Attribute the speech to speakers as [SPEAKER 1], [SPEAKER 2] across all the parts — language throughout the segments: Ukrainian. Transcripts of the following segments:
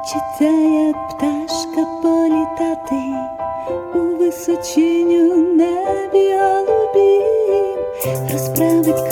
[SPEAKER 1] Хочеться, як пташка політати? У височиню небі голубім, розправить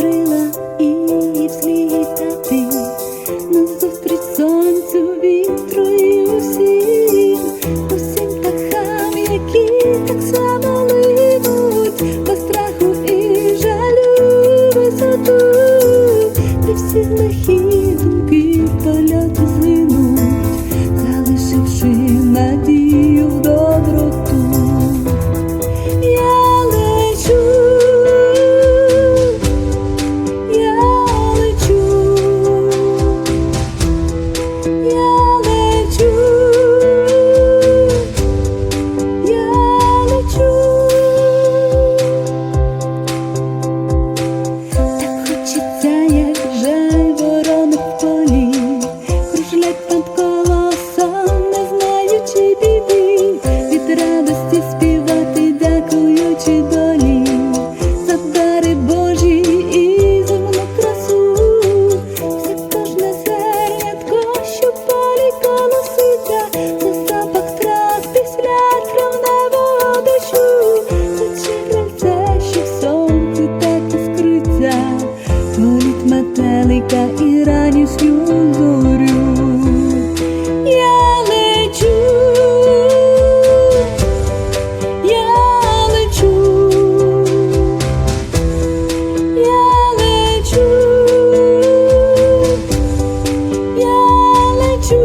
[SPEAKER 1] метелика і радістю зорю. Я лечу, я лечу, я лечу, я лечу.